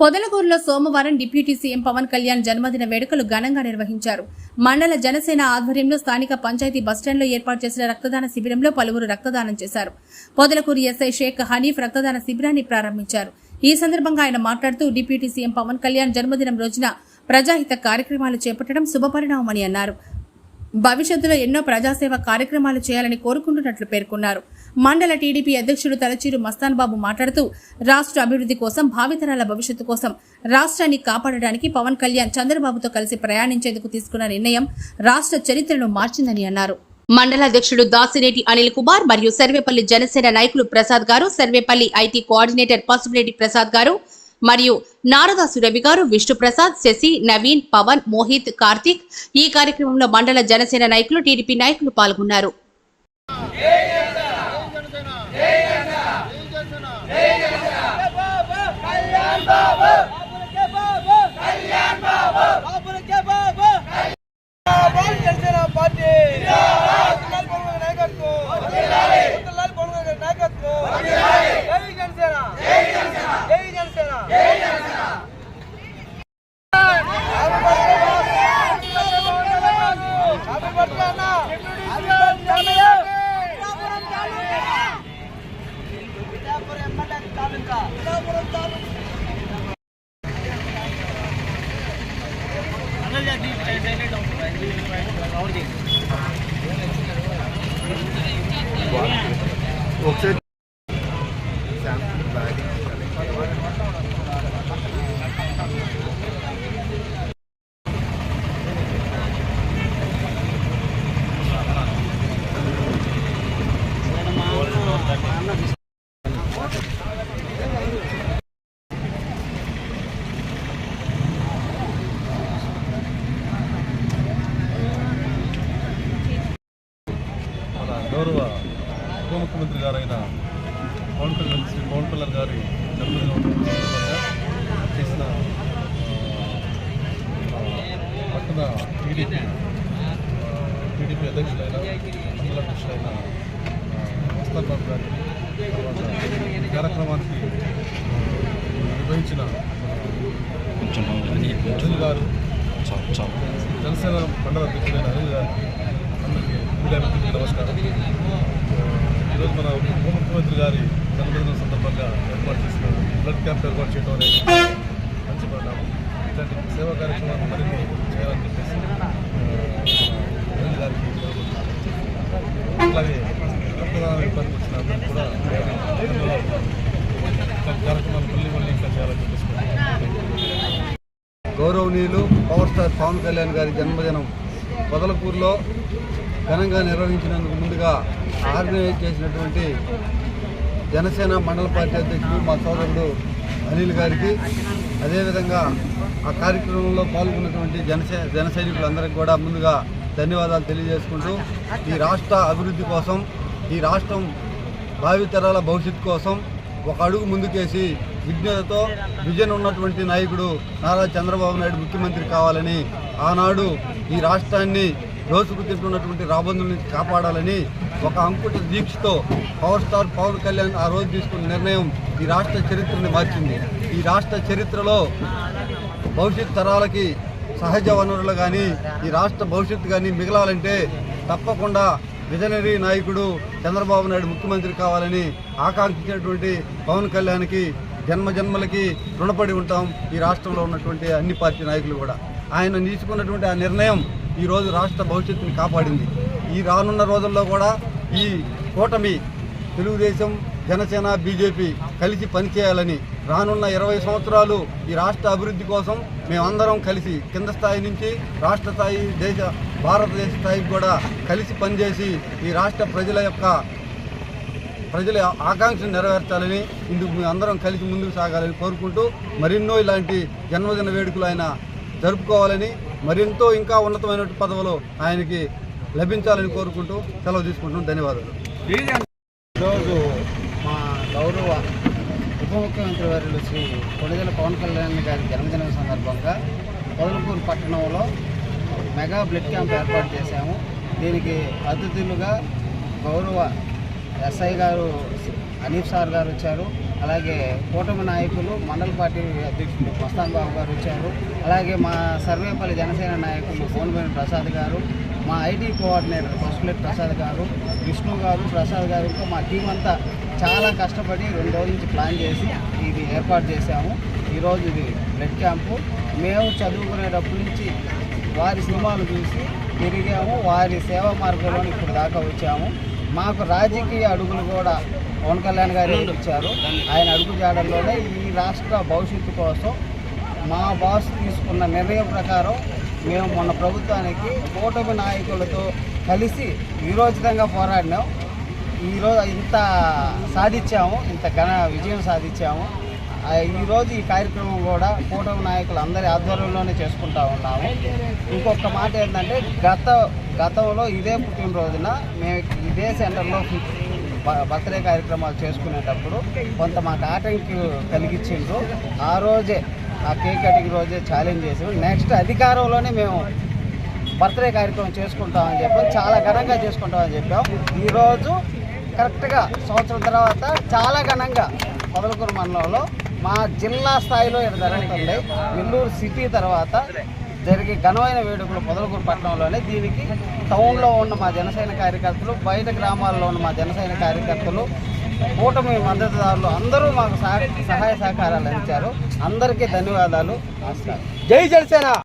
పొదలకూరులో సోమవారం deputy CM Pawan Kalyan జన్మదిన వేడుకలు ఘనంగా నిర్వహించారు. మండల జనసేన ఆధ్వర్యంలో స్థానిక పంచాయతీ బస్టాండ్లో ఏర్పాటు చేసిన రక్తదాన శిబిరంలో పలువురు రక్తదానం చేశారు. పొదలకూరు ఎస్ఐ షేక్ హనీఫ్ రక్తదాన శిబిరాన్ని ప్రారంభించారు. ఈ సందర్భంగా ఆయన మాట్లాడుతూ డిప్యూటీ సీఎం పవన్ కళ్యాణ్ జన్మదినం రోజున ప్రజాహిత కార్యక్రమాలు చేపట్టడం శుభపరిణామని అన్నారు. భవిష్యత్తులో ఎన్నో ప్రజాసేవ కార్యక్రమాలు చేయాలని కోరుకుంటున్నట్లు పేర్కొన్నారు. మండల టీడీపీ అధ్యక్షుడు తలచీరు మస్తాన్ బాబు మాట్లాడుతూ రాష్ట్ర అభివృద్ధి కోసం భావితరాల భవిష్యత్తు కోసం రాష్ట్రాన్ని కాపాడడానికి పవన్ కళ్యాణ్ చంద్రబాబుతో కలిసి ప్రయాణించేందుకు తీసుకున్న నిర్ణయం రాష్ట్ర చరిత్రను మార్చిందని అన్నారు. మండల అధ్యక్షుడు దాసినేటి అనిల్ కుమార్ మరియు సర్వేపల్లి జనసేన నాయకులు ప్రసాద్ గారు సర్వేపల్లి ఐటీ కోఆర్డినేటర్ పసుపులేటి ప్రసాద్ గారు మరియు నారదాసు రవి గారు విష్ణు ప్రసాద్ శశి నవీన్ పవన్ మోహిత్ కార్తిక్ ఈ కార్యక్రమంలో మండల జనసేన నాయకులు టీడీపీ నాయకులు పాల్గొన్నారు. ఒకసారి శాంపుల్ బ్యాగ్ మన గౌరవ ఉప ముఖ్యమంత్రి గారైన పవన్ కళ్యాణ్ శ్రీ పవన్ కళ్యాణ్ గారి జన్మదినం చేసిన పట్టణ టీడీపీ టీడీపీ అధ్యక్షులైన మండల అధ్యక్షులైన మస్తాన్ బాబు గారి తర్వాత కార్యక్రమానికి నిర్వహించిన అనిల్ గారు జనసేన మండల అధ్యక్షులైన అనిల్ గారికి అందరికీ మీడియా నమస్కారం. ఈరోజు మన ఉప ముఖ్యమంత్రి గారి జన్మదిన సందర్భంగా ఏర్పాటు చేసిన బ్లడ్ క్యాంప్ ఏర్పాటు చేయడం అనేది మంచి పరిణామం. ఇట్లాంటి సేవా కార్యక్రమాలు మరిన్ని చేయాలని చెప్పేసి గారికి అట్లాగే రక్తదానం ఇబ్బంది వచ్చిన అందరికీ కూడా ఇట్లాంటి కార్యక్రమాలు మళ్ళీ మళ్ళీ ఇంకా చేయాలని చెప్పేసి గౌరవనీయులు పవర్ స్టార్ పవన్ కళ్యాణ్ గారి జన్మదినం పొదలకూరులో ఘనంగా నిర్వహించినందుకు ముందుగా ఆర్గనైజ్ చేసినటువంటి జనసేన మండల పార్టీ అధ్యక్షుడు మా సోదరుడు అనిల్ గారికి అదేవిధంగా ఆ కార్యక్రమంలో పాల్గొన్నటువంటి జనసే జన సైనికులందరికీ కూడా ముందుగా ధన్యవాదాలు తెలియజేసుకుంటూ ఈ రాష్ట్ర అభివృద్ధి కోసం ఈ రాష్ట్రం భావితరాల భవిష్యత్తు కోసం ఒక అడుగు ముందుకేసి విజ్ఞతతో విజన్ ఉన్నటువంటి నాయకుడు నారా చంద్రబాబు నాయుడు ముఖ్యమంత్రి కావాలని ఆనాడు ఈ రాష్ట్రాన్ని దోసుకు తింటున్నటువంటి రాబందుల నుంచి కాపాడాలని ఒక అంకుట దీక్షతో పవర్ స్టార్ పవన్ కళ్యాణ్ ఆ రోజు తీసుకున్న నిర్ణయం ఈ రాష్ట్ర చరిత్రని మార్చింది. ఈ రాష్ట్ర చరిత్రలో భవిష్యత్ తరాలకి సహజ వనరులు కానీ ఈ రాష్ట్ర భవిష్యత్తు కానీ మిగలాలంటే తప్పకుండా విజనరీ నాయకుడు చంద్రబాబు నాయుడు ముఖ్యమంత్రి కావాలని ఆకాంక్షించినటువంటి పవన్ కళ్యాణ్కి జన్మ జన్మలకి రుణపడి ఉంటాం ఈ రాష్ట్రంలో ఉన్నటువంటి అన్ని పార్టీ నాయకులు కూడా. ఆయన తీసుకున్నటువంటి ఆ నిర్ణయం ఈరోజు రాష్ట్ర భవిష్యత్తుని కాపాడింది. ఈ రానున్న రోజుల్లో కూడా ఈ కూటమి తెలుగుదేశం జనసేన బీజేపీ కలిసి పనిచేయాలని రానున్న ఇరవై సంవత్సరాలు ఈ రాష్ట్ర అభివృద్ధి కోసం మేమందరం కలిసి కింద స్థాయి నుంచి రాష్ట్ర స్థాయి దేశ భారతదేశ స్థాయికి కూడా కలిసి పనిచేసి ఈ రాష్ట్ర ప్రజల యొక్క ప్రజల ఆకాంక్షను నెరవేర్చాలని ఇందుకు మేము అందరం కలిసి ముందుకు సాగాలని కోరుకుంటూ మరెన్నో ఇలాంటి జన్మదిన వేడుకలు ఆయన జరుపుకోవాలని మరింతో ఇంకా ఉన్నతమైన పదవులు ఆయనకి లభించాలని కోరుకుంటూ సెలవు తీసుకుంటున్నాం. ధన్యవాదాలు. ఈరోజు మా గౌరవ ఉప ముఖ్యమంత్రి వర్యులు శ్రీ కొడిదల పవన్ కళ్యాణ్ గారి జన్మదినం సందర్భంగా పొదలకూరు పట్టణంలో మెగా బ్లడ్ క్యాంప్ ఏర్పాటు చేశాము. దీనికి అతిథులుగా గౌరవ ఎస్ఐ గారు అనీఫ్ సార్ గారు వచ్చారు. అలాగే కూటమి నాయకులు మండల పార్టీ అధ్యక్షుడు మస్తాన్ బాబు గారు వచ్చారు. అలాగే మా సర్వేపల్లి జనసేన నాయకులు కోనవేణి ప్రసాద్ గారు మా ఐటీ కోఆర్డినేటర్ పసుపులెట్ ప్రసాద్ గారు విష్ణు గారు ప్రసాద్ గారు ఇంకా మా టీం అంతా చాలా కష్టపడి రెండు రోజుల నుంచి ప్లాన్ చేసి ఇది ఏర్పాటు చేశాము. ఈరోజు ఇది బ్లడ్ క్యాంపు. మేము చదువుకునేటప్పటి నుంచి వారి సినిమాలు చూసి తిరిగాము. వారి సేవా మార్గంలో ఇప్పుడు దాకా వచ్చాము. మాకు రాజకీయ అడుగులు కూడా పవన్ కళ్యాణ్ గారు ఇచ్చారు. ఆయన అడుగు జాడల్లోనే ఈ రాష్ట్ర భవిష్యత్తు కోసం మా బాస్ తీసుకున్న నిర్ణయం ప్రకారం మేము మొన్న ప్రభుత్వానికి కూటమి నాయకులతో కలిసి విరోచితంగా పోరాడినాం. ఈరోజు ఇంత సాధించాము ఇంత ఘన విజయం సాధించాము. ఈరోజు ఈ కార్యక్రమం కూడా కూటమి నాయకులు అందరి ఆధ్వర్యంలోనే చేసుకుంటా ఉన్నాము. ఇంకొక మాట ఏంటంటే గత గతంలో ఇదే పుట్టినరోజున మేము డే సెంటర్లో బర్త్డే కార్యక్రమాలు చేసుకునేటప్పుడు కొంత మాకు ఆటంకి కలిగించిండ్రు. ఆ రోజే ఆ కేక్ కటింగ్ రోజే ఛాలెంజ్ చేసాం నెక్స్ట్ అధికారంలోనే మేము బర్త్డే కార్యక్రమం చేసుకుంటామని చెప్పాం చాలా ఘనంగా చేసుకుంటామని చెప్పాం. ఈరోజు కరెక్ట్గా సంవత్సరం తర్వాత చాలా ఘనంగా మొదలకూరు మండలంలో మా జిల్లా స్థాయిలో ఇక్కడ జరుగుతుంది నెల్లూరు సిటీ తర్వాత జరిగే ఘనమైన వేడుకలు పొదలకూరు పట్టణంలోనే. దీనికి టౌన్లో ఉన్న మా జనసేన కార్యకర్తలు బయట గ్రామాల్లో ఉన్న మా జనసేన కార్యకర్తలు కూటమి మద్దతుదారులు అందరూ మాకు సహ- సహాయ సహకారాలు అందించారు. అందరికీ ధన్యవాదాలు. నమస్కారం. జై జనసేన!